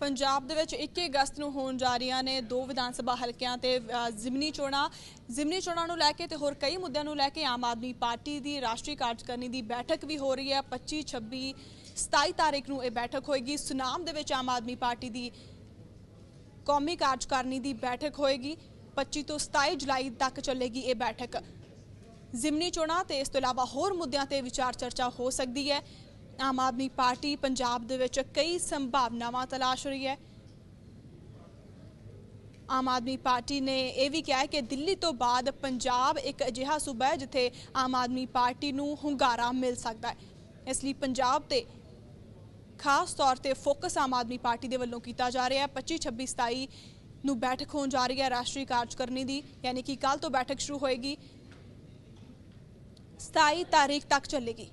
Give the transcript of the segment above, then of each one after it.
ਪੰਜਾਬ ਦੇ ਵਿੱਚ 21 ਅਗਸਤ ਨੂੰ ਹੋਣ ਜਾ ਰਹੀਆਂ ਨੇ ਦੋ ਵਿਧਾਨ ਸਭਾ ਹਲਕਿਆਂ ਤੇ ਜ਼ਿਮਨੀ ਚੋਣਾਂ। ਜ਼ਿਮਨੀ ਚੋਣਾਂ ਨੂੰ ਲੈ ਕੇ ਤੇ ਹੋਰ ਕਈ ਮੁੱਦਿਆਂ ਨੂੰ ਲੈ ਕੇ ਆਮ ਆਦਮੀ ਪਾਰਟੀ ਦੀ ਰਾਸ਼ਟਰੀ ਕਾਰਜਕਾਰਨੀ ਦੀ ਬੈਠਕ ਵੀ ਹੋ ਰਹੀ ਹੈ। 25 26 27 ਤਾਰੀਖ ਨੂੰ ਇਹ ਬੈਠਕ ਹੋਏਗੀ। ਸੁਨਾਮ ਦੇ ਵਿੱਚ ਆਮ ਆਦਮੀ ਪਾਰਟੀ ਦੀ ਕੌਮੀ ਕਾਰਜਕਾਰਨੀ ਦੀ ਬੈਠਕ ਹੋਏਗੀ। 25 ਤੋਂ 27 ਜੁਲਾਈ ਤੱਕ ਚੱਲੇਗੀ ਇਹ ਬੈਠਕ। ਜ਼ਿਮਨੀ ਚੋਣਾਂ ਤੇ ਇਸ ਤੋਂ ਇਲਾਵਾ ਹੋਰ ਮੁੱਦਿਆਂ ਤੇ ਵਿਚਾਰ ਚਰਚਾ ਹੋ ਸਕਦੀ ਹੈ। ਆਮ ਆਦਮੀ ਪਾਰਟੀ ਪੰਜਾਬ ਦੇ ਵਿੱਚ ਕਈ ਸੰਭਾਵਨਾਵਾਂ ਤਲਾਸ਼ ਰਹੀ ਹੈ। ਆਮ ਆਦਮੀ ਪਾਰਟੀ ਨੇ ਇਹ ਵੀ ਕਿਹਾ ਹੈ ਕਿ ਦਿੱਲੀ ਤੋਂ ਬਾਅਦ ਪੰਜਾਬ ਇੱਕ ਅਜਿਹਾ ਸੂਬਾ ਹੈ ਜਿੱਥੇ ਆਮ ਆਦਮੀ ਪਾਰਟੀ ਨੂੰ ਹੁੰਗਾਰਾ ਮਿਲ ਸਕਦਾ ਹੈ। ਇਸ ਲਈ ਪੰਜਾਬ ਤੇ ਖਾਸ ਤੌਰ ਤੇ ਫੋਕਸ ਆਮ ਆਦਮੀ ਪਾਰਟੀ ਦੇ ਵੱਲੋਂ ਕੀਤਾ ਜਾ ਰਿਹਾ ਹੈ। 25 26 27 ਨੂੰ ਬੈਠਕ ਹੋਣ ਜਾ ਰਹੀ ਹੈ ਰਾਸ਼ਟਰੀ ਕਾਰਜਕਾਰਨੀ ਦੀ, ਯਾਨੀ ਕਿ ਕੱਲ ਤੋਂ ਬੈਠਕ ਸ਼ੁਰੂ ਹੋਏਗੀ। 27 ਤਾਰੀਖ ਤੱਕ ਚੱਲੇਗੀ।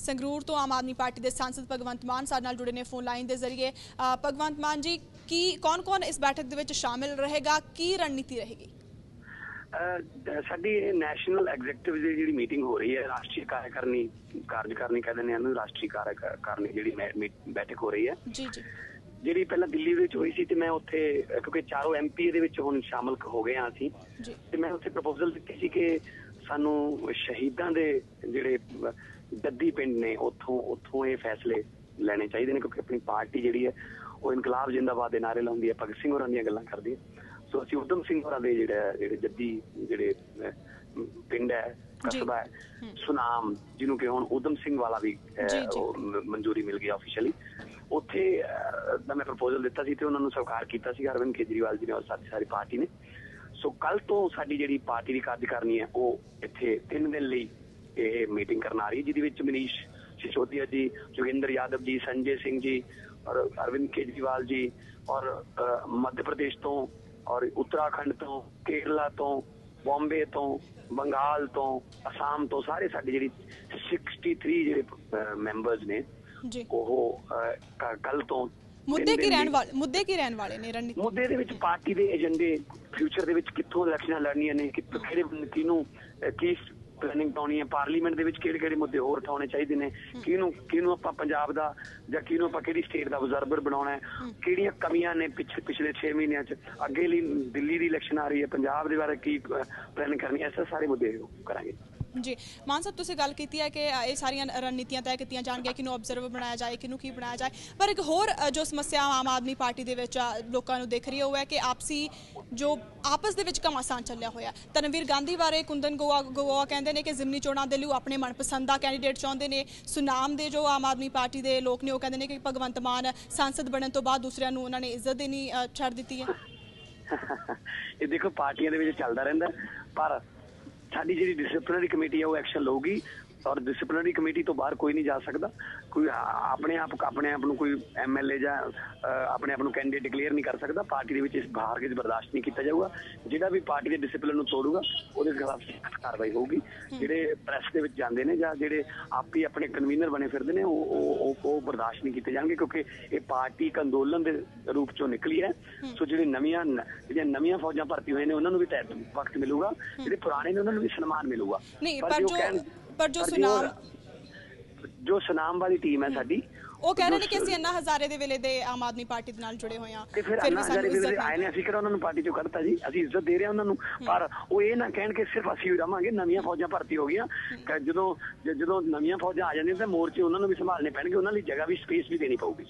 ਸੰਗਰੂਰ ਤੋਂ ਆਮ ਆਦਮੀ ਪਾਰਟੀ ਦੇ ਸਾਂਸਦ ਭਗਵੰਤ ਮਾਨ ਸਾਡੇ ਨਾਲ ਜੁੜੇ ਨੇ ਫੋਨ ਲਾਈਨ ਦੇ ਜ਼ਰੀਏ। ਭਗਵੰਤ ਮਾਨ ਜੀ ਕੀ ਕੌਣ-ਕੌਣ ਇਸ ਬੈਠਕ ਦੇ ਵਿੱਚ ਸ਼ਾਮਿਲ ਰਹੇਗਾ? ਕੀ ਰਣਨੀਤੀ ਰਹੇਗੀ? ਸਾਡੀ ਨੈਸ਼ਨਲ ਐਗਜ਼ੀਕਟਿਵ ਦੀ ਜਿਹੜੀ ਮੀਟਿੰਗ ਹੋ ਰਹੀ ਹੈ ਰਾਸ਼ਟਰੀ ਕਾਰਜਕਾਰਨੀ ਕਾਰਜਕਾਰਨੀ ਕਹਿੰਦੇ ਨੇ ਇਹਨੂੰ ਰਾਸ਼ਟਰੀ ਕਾਰਜਕਾਰਨੀ ਜਿਹੜੀ ਬੈਠਕ ਹੋ ਰਹੀ ਹੈ। ਜੀ ਜੀ। ਜਿਹੜੀ ਪਹਿਲਾਂ ਦਿੱਲੀ ਵਿੱਚ ਹੋਈ ਸੀ ਤੇ ਮੈਂ ਉੱਥੇ ਕਿਉਂਕਿ ਚਾਰੋਂ ਐਮਪੀ ਦੇ ਵਿੱਚ ਹੁਣ ਸ਼ਾਮਲ ਹੋ ਗਏ ਹਾਂ ਅਸੀਂ। ਤੇ ਮੈਂ ਉੱਥੇ ਪ੍ਰਪੋਜ਼ਲ ਦਿੱਤੀ ਸੀ ਕਿ ਸਾਨੂੰ ਸ਼ਹੀਦਾਂ ਦੇ ਜਿਹੜੇ ਜੱਦੀ ਪਿੰਡ ਨੇ ਉੱਥੋਂ ਉੱਥੋਂ ਇਹ ਫੈਸਲੇ ਲੈਣੇ ਚਾਹੀਦੇ ਨੇ ਕਿਉਂਕਿ ਆਪਣੀ ਪਾਰਟੀ ਜਿਹੜੀ ਹੈ ਉਹ ਇਨਕਲਾਬ ਜਿੰਦਾਬਾਦ ਦੇ ਨਾਰੇ ਲਾਉਂਦੀ ਹੈ ਭਗਤ ਸਿੰਘ ਹੋਰਾਂ ਦੀਆਂ ਗੱਲਾਂ ਕਰਦੀ ਹੈ। ਸੋ ਅਸੀਂ ਉਦਮ ਸਿੰਘ ਹੋਰਾਂ ਦੇ ਜਿਹੜੇ ਜਿਹੜੇ ਜੱਦੀ ਜਿਹੜੇ ਪਿੰਡ ਹੈ ਕਸਬਾ ਹੈ ਸੁਨਾਮ ਜਿਹਨੂੰ ਕਿ ਹੁਣ ਉਦਮ ਸਿੰਘ ਵਾਲਾ ਵੀ ਮਨਜ਼ੂਰੀ ਮਿਲ ਗਈ ਆਫੀਸ਼ੀਅਲੀ ਉੱਥੇ ਦਾ ਮੈਂ ਪ੍ਰਪੋਜ਼ਲ ਦਿੱਤਾ ਸੀ ਤੇ ਉਹਨਾਂ ਨੂੰ ਸਵੀਕਾਰ ਕੀਤਾ ਸੀ ਅਰਵਿੰਦ ਕੇਜਰੀਵਾਲ ਜੀ ਨੇ ਔਰ ਸਾਡੀ ਸਾਰੀ ਪਾਰਟੀ ਨੇ। ਸੋ ਕੱਲ ਤੋਂ ਸਾਡੀ ਜਿਹੜੀ ਪਾਰਟੀ ਦੀ ਕਾਰਜਕਾਰਨੀ ਹੈ ਉਹ ਇੱਥੇ ਤਿੰਨ ਦਿਨ ਲਈ ਇਹ ਮੀਟਿੰਗ ਕਰਨ ਆ ਰਹੀ ਹੈ ਜਿਹਦੇ ਵਿੱਚ ਮਨੀਸ਼ ਸਿਸੋਦੀਆ ਜੀ ਜੋਗਿੰਦਰ ਯਾਦਵ ਜੀ ਸੰਜੇ ਸਿੰਘ ਜੀ ਔਰ ਅਰਵਿੰਦ ਕੇਜਰੀਵਾਲ ਜੀ ਔਰ ਮੱਧ ਪ੍ਰਦੇਸ਼ ਤੋਂ ਔਰ ਉੱਤਰਾਖੰਡ ਤੋਂ ਕੇਰਲਾ ਤੋਂ ਬੰਬੇ ਤੋਂ ਬੰਗਾਲ ਤੋਂ ਅਸਾਮ ਤੋਂ ਸਾਰੇ ਸਾਡੀ ਜਿਹੜੀ 63 ਜਿਹੜੇ ਮੈਂਬਰਸ ਨੇ ਜੀ। ਉਹ ਕੱਲ ਤੋਂ ਮੁੱਦੇ ਕੀ ਰਹਿਣ ਵਾਲੇ ਮੁੱਦੇ ਕੀ ਰਹਿਣ ਵਾਲੇ ਨੇ ਰਣਨੀਤੀ ਮੁੱਦੇ ਦੇ ਵਿੱਚ ਪਾਰਟੀ ਦੇ ਏਜੰਡੇ ਫਿਊਚਰ ਦੇ ਵਿੱਚ ਕਿੱਥੋਂ ਇਲੈਕਸ਼ਨਾਂ ਲੜਨੀਆਂ ਨੇ ਕਿੱਥੋਂ ਕਿਹੜੇ ਕਿਹਨੂੰ ਅਹ, ਕੀ ਪਲੈਨਿੰਗ ਪਾਉਣੀ ਹੈ? ਪਾਰਲੀਮੈਂਟ ਦੇ ਵਿੱਚ ਕਿਹੜੇ ਕਿਹੜੇ ਮੁੱਦੇ ਹੋਰ ਉਠਾਉਣੇ ਚਾਹੀਦੇ ਨੇ? ਕਿਹਨੂੰ ਕਿਹਨੂੰ ਆਪਾਂ ਪੰਜਾਬ ਦਾ ਜਾਂ ਕਿਹਨੂੰ ਆਪਾਂ ਕਿਹੜੀ ਸਟੇਟ ਦਾ ਅਬਜ਼ਰਵਰ ਬਣਾਉਣਾ ਹੈ? ਕਿਹੜੀਆਂ ਕਮੀਆਂ ਨੇ ਪਿਛਲੇ ਪਿਛਲੇ 6 ਮਹੀਨਿਆਂ 'ਚ? ਅੱਗੇ ਲਈ ਦਿੱਲੀ ਦੀ ਇਲੈਕਸ਼ਨ ਆ ਰਹੀ ਹੈ ਪੰਜਾਬ ਦੇ ਬਾਰੇ ਕੀ ਪਲਾਨ ਕਰਨੀ ਹੈ ਸਾਰੇ ਮੁੱਦੇ ਕਰਾਂਗੇ। ਜੀ। ਮਾਨ ਸਾਹਿਬ, ਤੁਸੀਂ ਗੱਲ ਕੀਤੀ ਹੈ ਕਿ ਇਹ ਸਾਰੀਆਂ ਰਣਨੀਤੀਆਂ ਤੈਅ ਕੀਤੀਆਂ ਜਾਣਗੀਆਂ, ਕਿਹਨੂੰ ਆਬਜ਼ਰਵਰ ਬਣਾਇਆ ਜਾਏ, ਕਿਹਨੂੰ ਕੀ ਬਣਾਇਆ ਜਾਏ। ਪਰ ਇੱਕ ਹੋਰ ਜੋ ਸਮੱਸਿਆ ਆਮ ਆਦਮੀ ਪਾਰਟੀ ਦੇ ਵਿੱਚ ਲੋਕਾਂ ਨੂੰ ਦਿਖ ਰਹੀ ਹੈ ਕਿ ਆਪਸੀ ਜੋ ਆਪਸ ਦੇ ਵਿੱਚ ਘਮਾਸਾਨ ਚੱਲਿਆ ਹੋਇਆ। ਤਨਵੀਰ ਗਾਂਧੀ ਬਾਰੇ ਕੁੰਦਨ ਗੋਆ ਗੋਆ ਕਹਿੰਦੇ ਨੇ ਕਿ ਜ਼ਿਮਨੀ ਚੋਣਾਂ ਦੇ ਲਈ ਆਪਣੇ ਮਨਪਸੰਦ ਦਾ ਕੈਂਡੀਡੇਟ ਚਾਹੁੰਦੇ ਨੇ। ਸੁਨਾਮ ਦੇ ਜੋ ਆਮ ਆਦਮੀ ਪਾਰਟੀ ਦੇ ਲੋਕ ਨੇ, ਉਹ ਕਹਿੰਦੇ ਨੇ ਕਿ ਭਗਵੰਤ ਮਾਨ ਸੰਸਦ ਬਣਨ ਤੋਂ ਬਾਅਦ ਦੂਸਰਿਆਂ ਨੂੰ ਉਹਨਾਂ ਨੇ ਇੱਜ਼ਤ ਦੇਣੀ ਛੱਡ ਦਿੱਤੀ ਹੈ। ਇਹ ਦੇਖੋ, ਪਾਰਟੀਆਂ ਦੇ ਵਿੱਚ ਚੱਲਦਾ ਰਹਿੰਦਾ ਪਰ ਸਾਡੀ ਜਿਹੜੀ ਡਿਸਪਲਿਨਰੀ ਕਮੇਟੀ ਹੈ ਉਹ ਐਕਸ਼ਨ ਲਊਗੀ। ਔਰ ਡਿਸਪਲਿਨਰੀ ਕਮੇਟੀ ਤੋਂ ਬਾਹਰ ਕੋਈ ਨਹੀਂ ਜਾ ਸਕਦਾ। ਕੋਈ ਆਪਣੇ ਆਪ ਆਪਣੇ ਆਪ ਨੂੰ ਕੋਈ ਐਮਐਲਏ ਜਾਂ ਆਪਣੇ ਆਪ ਨੂੰ ਕੈਂਡੀਡੇਟ ਡਿਕਲੇਅਰ ਨਹੀਂ ਕਰ ਸਕਦਾ। ਪਾਰਟੀ ਦੇ ਵਿੱਚ ਇਸ ਬਾਹਰ ਕੇ ਬਰਦਾਸ਼ਤ ਨਹੀਂ ਕੀਤਾ ਜਾਊਗਾ। ਜਿਹੜਾ ਵੀ ਪਾਰਟੀ ਦੇ ਡਿਸਪਲਿਨ ਨੂੰ ਤੋੜੂਗਾ ਉਹਦੇ ਖਿਲਾਫ ਸਖਤ ਕਾਰਵਾਈ ਹੋਊਗੀ। ਜਿਹੜੇ ਪ੍ਰੈਸ ਦੇ ਵਿੱਚ ਜਾਂਦੇ ਨੇ ਜਾਂ ਜਿਹੜੇ ਆਪ ਹੀ ਆਪਣੇ ਕਨਵੀਨਰ ਬਣੇ ਫਿਰਦੇ ਨੇ ਉਹ ਉਹ- ਉਹ ਬਰਦਾਸ਼ਤ ਨਹੀਂ ਕੀਤੇ ਜਾਣਗੇ ਕਿਉਂਕਿ ਇਹ ਪਾਰਟੀ ਇੱਕ ਅੰਦੋਲਨ ਦੇ ਰੂਪ ਚੋਂ ਨਿਕਲੀ ਹੈ। ਸੋ ਜਿਹੜੇ ਨਵੀਆਂ ਜਿਹੜੀਆਂ ਨਵੀਆਂ ਫੌਜਾਂ ਭਰਤੀ ਹੋਏ ਨੇ ਉਹਨਾਂ ਨੂੰ ਵੀ ਵਕਤ ਮਿਲੂਗਾ। ਜਿਹੜੇ ਪੁਰਾਣੇ ਨੇ ਉਹਨਾਂ ਨੂੰ ਵੀ ਸਨਮਾਨ ਮਿਲੂਗਾ। ਨਹੀਂ ਪਰ ਜੋ ਪਰ ਜੋ ਸੁਨਾਮ ਜੋ ਸੁਨਾਮ ਵਾਲੀ ਟੀਮ ਹੈ ਸਾਡੀ ਉਹ ਕਹਿ ਰਹੇ ਨੇ ਕਿ ਅਸੀਂ ਅੰਨਾ ਹਜ਼ਾਰੇ ਦੇ ਵੇਲੇ ਦੇ ਆਮ ਆਦਮੀ ਪਾਰਟੀ ਦੇ ਨਾਲ ਜੁੜੇ ਹੋਏ ਹਾਂ। ਤੇ ਫਿਰ ਅੰਨਾ ਹਜ਼ਾਰੇ ਦੇ ਨਹੀਂ ਆਏ ਨੇ ਅਸੀਂ ਕਿਹੜਾ ਉਹਨਾਂ ਨੂੰ ਪਾਰਟੀ ਚੋਂ ਕੱਢਤਾ ਜੀ? ਅਸੀਂ ਇੱਜ਼ਤ ਦੇ ਰਹੇ ਹਾਂ ਉਹਨਾਂ ਨੂੰ। ਪਰ ਉਹ ਇਹ ਨਾ ਕਹਿਣ ਕਿ ਸਿਰਫ ਅਸੀਂ ਹੀ ਰਵਾਂਗੇ ਨਵੀਆਂ ਫੌਜਾਂ ਭਰਤੀ ਹੋ ਗਈਆਂ। ਜਦੋਂ ਜਦੋਂ ਨਵੀਆਂ ਫੌਜਾਂ ਆ ਜਾਂਦੀਆਂ ਤਾਂ ਮੋਰਚੇ ਉਹਨਾਂ ਨੂੰ ਵੀ ਸੰਭਾਲਣੇ ਪੈਣਗੇ ਉਹਨਾਂ ਲਈ ਜਗ੍ਹਾ ਵੀ ਸਪੇਸ ਵੀ ਦੇਣੀ ਪਊਗੀ।